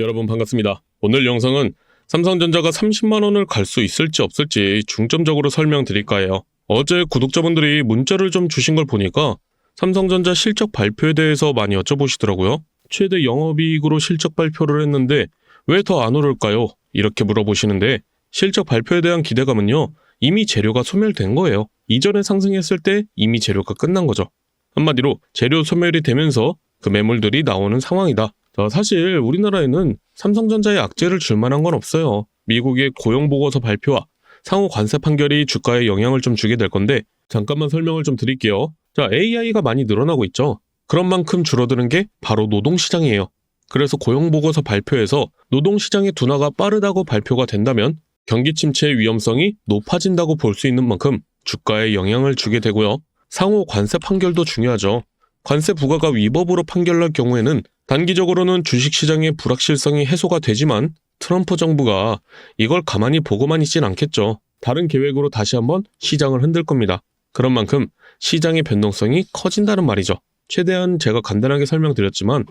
여러분 반갑습니다. 오늘 영상은 삼성전자가 30만 원을 갈 수 있을지 없을지 중점적으로 설명드릴까 해요. 어제 구독자분들이 문자를 좀 주신 걸 보니까 삼성전자 실적 발표에 대해서 많이 여쭤보시더라고요. 최대 영업이익으로 실적 발표를 했는데 왜 더 안 오를까요? 이렇게 물어보시는데 실적 발표에 대한 기대감은요. 이미 재료가 소멸된 거예요. 이전에 상승했을 때 이미 재료가 끝난 거죠. 한마디로 재료 소멸이 되면서 그 매물들이 나오는 상황이다. 자, 사실 우리나라에는 삼성전자에 악재를 줄 만한 건 없어요. 미국의 고용보고서 발표와 상호 관세 판결이 주가에 영향을 좀 주게 될 건데 잠깐만 설명을 좀 드릴게요. 자, AI가 많이 늘어나고 있죠. 그런 만큼 줄어드는 게 바로 노동시장이에요. 그래서 고용보고서 발표에서 노동시장의 둔화가 빠르다고 발표가 된다면 경기 침체의 위험성이 높아진다고 볼 수 있는 만큼 주가에 영향을 주게 되고요. 상호 관세 판결도 중요하죠. 관세 부과가 위법으로 판결날 경우에는 단기적으로는 주식시장의 불확실성이 해소가 되지만 트럼프 정부가 이걸 가만히 보고만 있진 않겠죠. 다른 계획으로 다시 한번 시장을 흔들 겁니다. 그런 만큼 시장의 변동성이 커진다는 말이죠. 최대한 제가 간단하게 설명드렸지만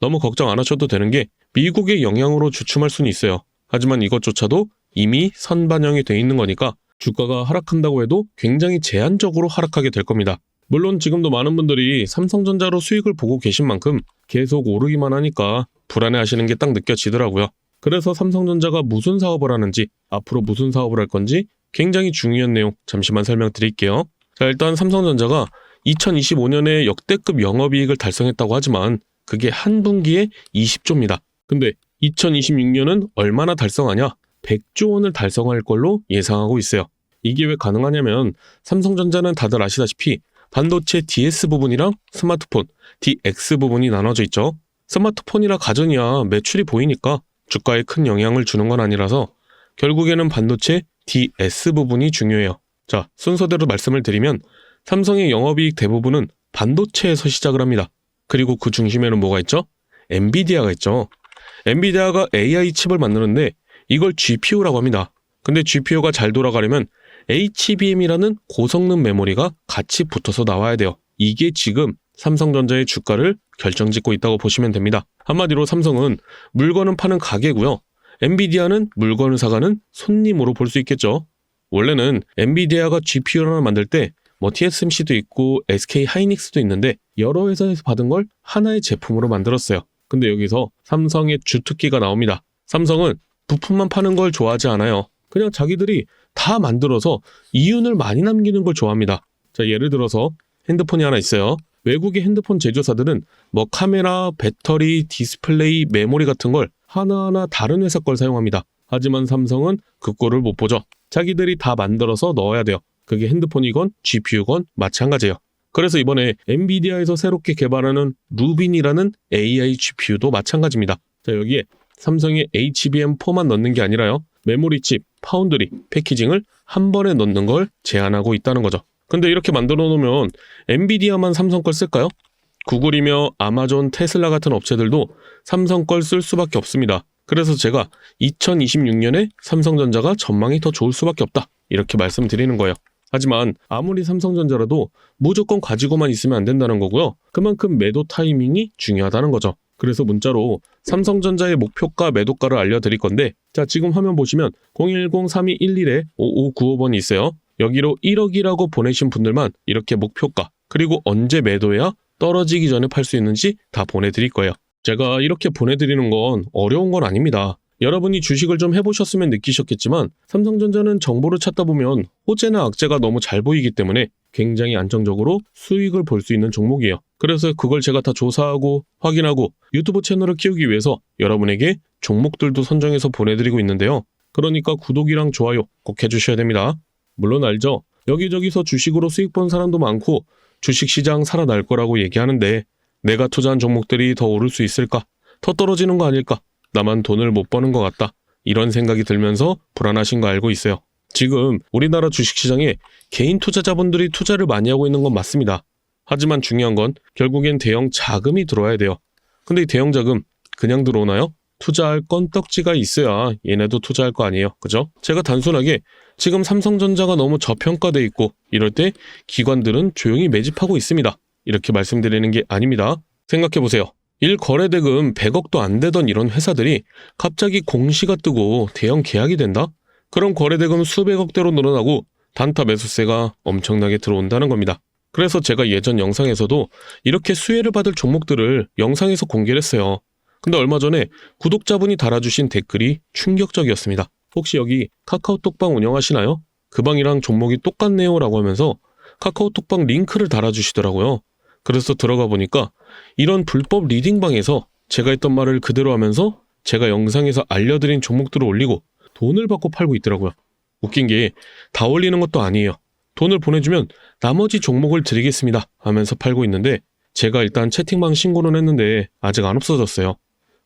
너무 걱정 안 하셔도 되는 게 미국의 영향으로 주춤할 수는 있어요. 하지만 이것조차도 이미 선반영이 돼 있는 거니까 주가가 하락한다고 해도 굉장히 제한적으로 하락하게 될 겁니다. 물론 지금도 많은 분들이 삼성전자로 수익을 보고 계신 만큼 계속 오르기만 하니까 불안해 하시는 게 딱 느껴지더라고요. 그래서 삼성전자가 무슨 사업을 하는지, 앞으로 무슨 사업을 할 건지 굉장히 중요한 내용 잠시만 설명드릴게요. 자, 일단 삼성전자가 2025년에 역대급 영업이익을 달성했다고 하지만 그게 한 분기에 20조입니다. 근데 2026년은 얼마나 달성하냐? 100조 원을 달성할 걸로 예상하고 있어요. 이게 왜 가능하냐면 삼성전자는 다들 아시다시피 반도체 DS 부분이랑 스마트폰 DX 부분이 나눠져 있죠. 스마트폰이라 가전이야 매출이 보이니까 주가에 큰 영향을 주는 건 아니라서 결국에는 반도체 DS 부분이 중요해요. 자, 순서대로 말씀을 드리면 삼성의 영업이익 대부분은 반도체에서 시작을 합니다. 그리고 그 중심에는 뭐가 있죠? 엔비디아가 있죠. 엔비디아가 AI 칩을 만드는데 이걸 GPU라고 합니다. 근데 GPU가 잘 돌아가려면 HBM이라는 고성능 메모리가 같이 붙어서 나와야 돼요. 이게 지금 삼성전자의 주가를 결정짓고 있다고 보시면 됩니다. 한마디로 삼성은 물건은 파는 가게고요. 엔비디아는 물건을 사가는 손님으로 볼 수 있겠죠. 원래는 엔비디아가 GPU를 하나 만들 때 뭐 TSMC도 있고 SK 하이닉스도 있는데 여러 회사에서 받은 걸 하나의 제품으로 만들었어요. 근데 여기서 삼성의 주특기가 나옵니다. 삼성은 부품만 파는 걸 좋아하지 않아요. 그냥 자기들이 다 만들어서 이윤을 많이 남기는 걸 좋아합니다. 자, 예를 들어서 핸드폰이 하나 있어요. 외국의 핸드폰 제조사들은 뭐 카메라, 배터리, 디스플레이, 메모리 같은 걸 하나하나 다른 회사 걸 사용합니다. 하지만 삼성은 그 꼴을 못 보죠. 자기들이 다 만들어서 넣어야 돼요. 그게 핸드폰이건 GPU건 마찬가지예요. 그래서 이번에 엔비디아에서 새롭게 개발하는 루빈이라는 AI GPU도 마찬가지입니다. 자, 여기에 삼성의 HBM4만 넣는 게 아니라요. 메모리 칩, 파운드리, 패키징을 한 번에 넣는 걸 제한하고 있다는 거죠. 근데 이렇게 만들어 놓으면 엔비디아만 삼성 걸 쓸까요? 구글이며 아마존, 테슬라 같은 업체들도 삼성 걸 쓸 수밖에 없습니다. 그래서 제가 2026년에 삼성전자가 전망이 더 좋을 수밖에 없다. 이렇게 말씀드리는 거예요. 하지만 아무리 삼성전자라도 무조건 가지고만 있으면 안 된다는 거고요. 그만큼 매도 타이밍이 중요하다는 거죠. 그래서 문자로 삼성전자의 목표가 매도가를 알려드릴 건데 자 지금 화면 보시면 010-3211-5595번이 있어요. 여기로 1억이라고 보내신 분들만 이렇게 목표가 그리고 언제 매도해야 떨어지기 전에 팔 수 있는지 다 보내드릴 거예요. 제가 이렇게 보내드리는 건 어려운 건 아닙니다. 여러분이 주식을 좀 해보셨으면 느끼셨겠지만 삼성전자는 정보를 찾다 보면 호재나 악재가 너무 잘 보이기 때문에 굉장히 안정적으로 수익을 볼 수 있는 종목이에요. 그래서 그걸 제가 다 조사하고 확인하고 유튜브 채널을 키우기 위해서 여러분에게 종목들도 선정해서 보내드리고 있는데요. 그러니까 구독이랑 좋아요 꼭 해주셔야 됩니다. 물론 알죠? 여기저기서 주식으로 수익 본 사람도 많고 주식시장 살아날 거라고 얘기하는데 내가 투자한 종목들이 더 오를 수 있을까? 더 떨어지는 거 아닐까? 나만 돈을 못 버는 것 같다. 이런 생각이 들면서 불안하신 거 알고 있어요. 지금 우리나라 주식시장에 개인 투자자분들이 투자를 많이 하고 있는 건 맞습니다. 하지만 중요한 건 결국엔 대형 자금이 들어와야 돼요. 근데 이 대형 자금 그냥 들어오나요? 투자할 건떡지가 있어야 얘네도 투자할 거 아니에요. 그죠? 제가 단순하게 지금 삼성전자가 너무 저평가돼 있고 이럴 때 기관들은 조용히 매집하고 있습니다. 이렇게 말씀드리는 게 아닙니다. 생각해 보세요. 일 거래 대금 100억도 안 되던 이런 회사들이 갑자기 공시가 뜨고 대형 계약이 된다? 그럼 거래 대금 수백억 대로 늘어나고 단타 매수세가 엄청나게 들어온다는 겁니다. 그래서 제가 예전 영상에서도 이렇게 수혜를 받을 종목들을 영상에서 공개를 했어요. 근데 얼마 전에 구독자분이 달아주신 댓글이 충격적이었습니다. 혹시 여기 카카오톡방 운영하시나요? 그 방이랑 종목이 똑같네요 라고 하면서 카카오톡방 링크를 달아주시더라고요. 그래서 들어가 보니까 이런 불법 리딩방에서 제가 했던 말을 그대로 하면서 제가 영상에서 알려드린 종목들을 올리고 돈을 받고 팔고 있더라고요. 웃긴 게 다 올리는 것도 아니에요. 돈을 보내주면 나머지 종목을 드리겠습니다 하면서 팔고 있는데 제가 일단 채팅방 신고는 했는데 아직 안 없어졌어요.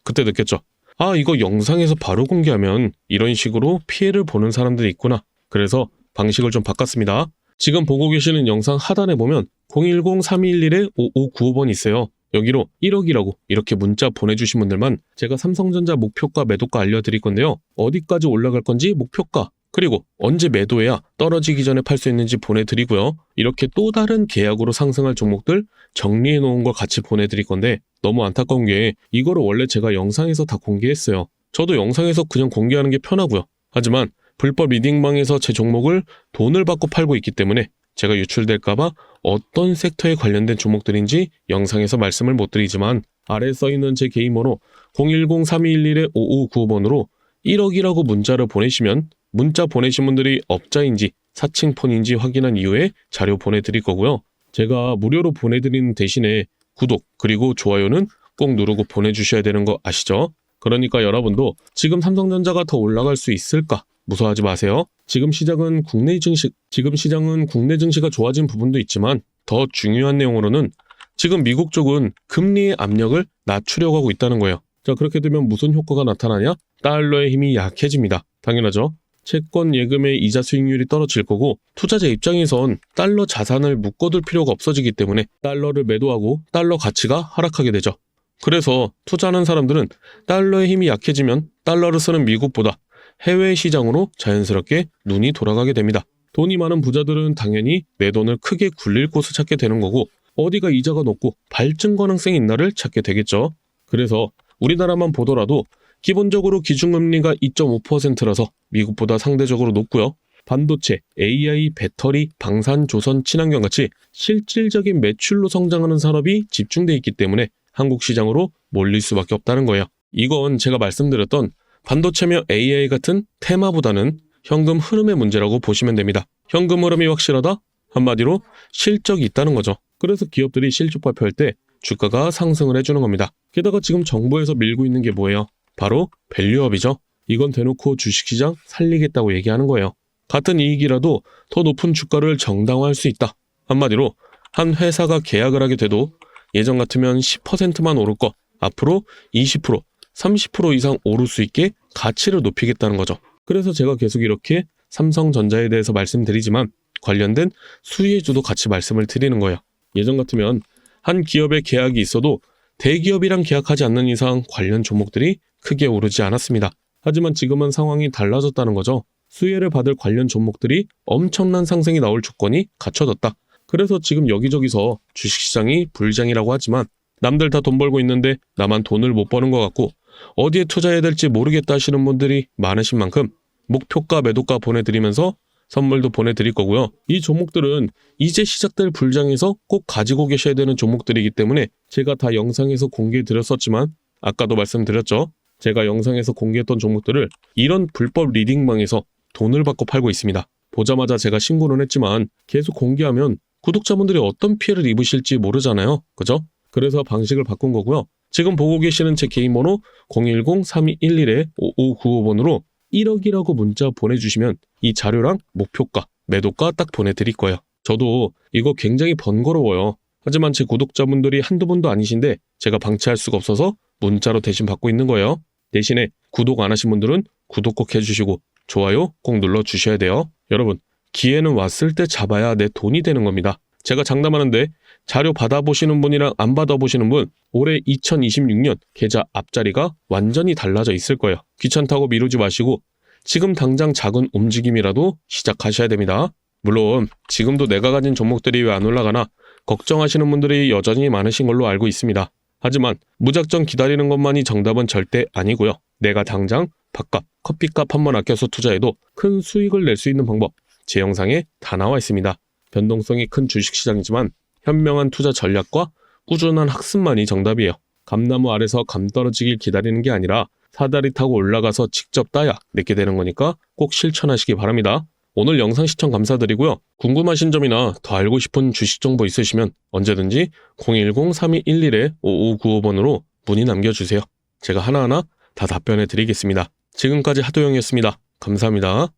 그때 느꼈죠. 아, 이거 영상에서 바로 공개하면 이런 식으로 피해를 보는 사람들이 있구나. 그래서 방식을 좀 바꿨습니다. 지금 보고 계시는 영상 하단에 보면 010-321-5595번 있어요. 여기로 1억이라고 이렇게 문자 보내주신 분들만 제가 삼성전자 목표가 매도가 알려드릴 건데요. 어디까지 올라갈 건지 목표가 그리고 언제 매도해야 떨어지기 전에 팔 수 있는지 보내드리고요. 이렇게 또 다른 계약으로 상승할 종목들 정리해 놓은 걸 같이 보내드릴 건데 너무 안타까운 게 이거를 원래 제가 영상에서 다 공개했어요. 저도 영상에서 그냥 공개하는 게 편하고요. 하지만 불법 리딩방에서 제 종목을 돈을 받고 팔고 있기 때문에 제가 유출될까봐 어떤 섹터에 관련된 종목들인지 영상에서 말씀을 못 드리지만 아래 써있는 제 개인 번호 010-3211-5595번으로 1억이라고 문자를 보내시면 문자 보내신 분들이 업자인지 사칭폰인지 확인한 이후에 자료 보내드릴 거고요. 제가 무료로 보내드리는 대신에 구독 그리고 좋아요는 꼭 누르고 보내주셔야 되는 거 아시죠? 그러니까 여러분도 지금 삼성전자가 더 올라갈 수 있을까 무서워하지 마세요. 지금 시장은 국내 증시 지금 시장은 국내 증시가 좋아진 부분도 있지만 더 중요한 내용으로는 지금 미국 쪽은 금리의 압력을 낮추려고 하고 있다는 거예요. 자 그렇게 되면 무슨 효과가 나타나냐? 달러의 힘이 약해집니다. 당연하죠. 채권 예금의 이자 수익률이 떨어질 거고 투자자 입장에선 달러 자산을 묶어둘 필요가 없어지기 때문에 달러를 매도하고 달러 가치가 하락하게 되죠. 그래서 투자하는 사람들은 달러의 힘이 약해지면 달러를 쓰는 미국보다 해외 시장으로 자연스럽게 눈이 돌아가게 됩니다. 돈이 많은 부자들은 당연히 내 돈을 크게 굴릴 곳을 찾게 되는 거고 어디가 이자가 높고 발증 가능성이 있나를 찾게 되겠죠. 그래서 우리나라만 보더라도 기본적으로 기준금리가 2.5%라서 미국보다 상대적으로 높고요. 반도체, AI, 배터리, 방산, 조선, 친환경 같이 실질적인 매출로 성장하는 산업이 집중돼 있기 때문에 한국 시장으로 몰릴 수밖에 없다는 거예요. 이건 제가 말씀드렸던 반도체며 AI 같은 테마보다는 현금 흐름의 문제라고 보시면 됩니다. 현금 흐름이 확실하다? 한마디로 실적이 있다는 거죠. 그래서 기업들이 실적 발표할 때 주가가 상승을 해주는 겁니다. 게다가 지금 정부에서 밀고 있는 게 뭐예요? 바로 밸류업이죠. 이건 대놓고 주식시장 살리겠다고 얘기하는 거예요. 같은 이익이라도 더 높은 주가를 정당화할 수 있다. 한마디로 한 회사가 계약을 하게 돼도 예전 같으면 10%만 오를 거 앞으로 20%, 30% 이상 오를 수 있게 가치를 높이겠다는 거죠. 그래서 제가 계속 이렇게 삼성전자에 대해서 말씀드리지만 관련된 수혜주도 같이 말씀을 드리는 거예요. 예전 같으면 한 기업의 계약이 있어도 대기업이랑 계약하지 않는 이상 관련 종목들이 크게 오르지 않았습니다. 하지만 지금은 상황이 달라졌다는 거죠. 수혜를 받을 관련 종목들이 엄청난 상승이 나올 조건이 갖춰졌다. 그래서 지금 여기저기서 주식시장이 불장이라고 하지만 남들 다 돈 벌고 있는데 나만 돈을 못 버는 것 같고 어디에 투자해야 될지 모르겠다 하시는 분들이 많으신 만큼 목표가 매도가 보내드리면서 선물도 보내드릴 거고요. 이 종목들은 이제 시작될 불장에서 꼭 가지고 계셔야 되는 종목들이기 때문에 제가 다 영상에서 공개해 드렸었지만 아까도 말씀드렸죠. 제가 영상에서 공개했던 종목들을 이런 불법 리딩방에서 돈을 받고 팔고 있습니다. 보자마자 제가 신고는 했지만 계속 공개하면 구독자분들이 어떤 피해를 입으실지 모르잖아요. 그죠? 그래서 방식을 바꾼 거고요. 지금 보고 계시는 제 개인 번호 010-3211-5595번으로 1억이라고 문자 보내주시면 이 자료랑 목표가, 매도가 딱 보내드릴 거예요. 저도 이거 굉장히 번거로워요. 하지만 제 구독자분들이 한두 분도 아니신데 제가 방치할 수가 없어서 문자로 대신 받고 있는 거예요. 대신에 구독 안 하신 분들은 구독 꼭 해주시고 좋아요 꼭 눌러주셔야 돼요. 여러분, 기회는 왔을 때 잡아야 내 돈이 되는 겁니다. 제가 장담하는데 자료 받아보시는 분이랑 안 받아보시는 분 올해 2026년 계좌 앞자리가 완전히 달라져 있을 거예요. 귀찮다고 미루지 마시고 지금 당장 작은 움직임이라도 시작하셔야 됩니다. 물론 지금도 내가 가진 종목들이 왜 안 올라가나 걱정하시는 분들이 여전히 많으신 걸로 알고 있습니다. 하지만 무작정 기다리는 것만이 정답은 절대 아니고요. 내가 당장 밥값, 커피값 한 번 아껴서 투자해도 큰 수익을 낼 수 있는 방법 제 영상에 다 나와 있습니다. 변동성이 큰 주식시장이지만 현명한 투자 전략과 꾸준한 학습만이 정답이에요. 감나무 아래서 감 떨어지길 기다리는 게 아니라 사다리 타고 올라가서 직접 따야 내게 되는 거니까 꼭 실천하시기 바랍니다. 오늘 영상 시청 감사드리고요. 궁금하신 점이나 더 알고 싶은 주식 정보 있으시면 언제든지 010-3211-5595번으로 문의 남겨주세요. 제가 하나하나 다 답변해 드리겠습니다. 지금까지 하도영이었습니다. 감사합니다.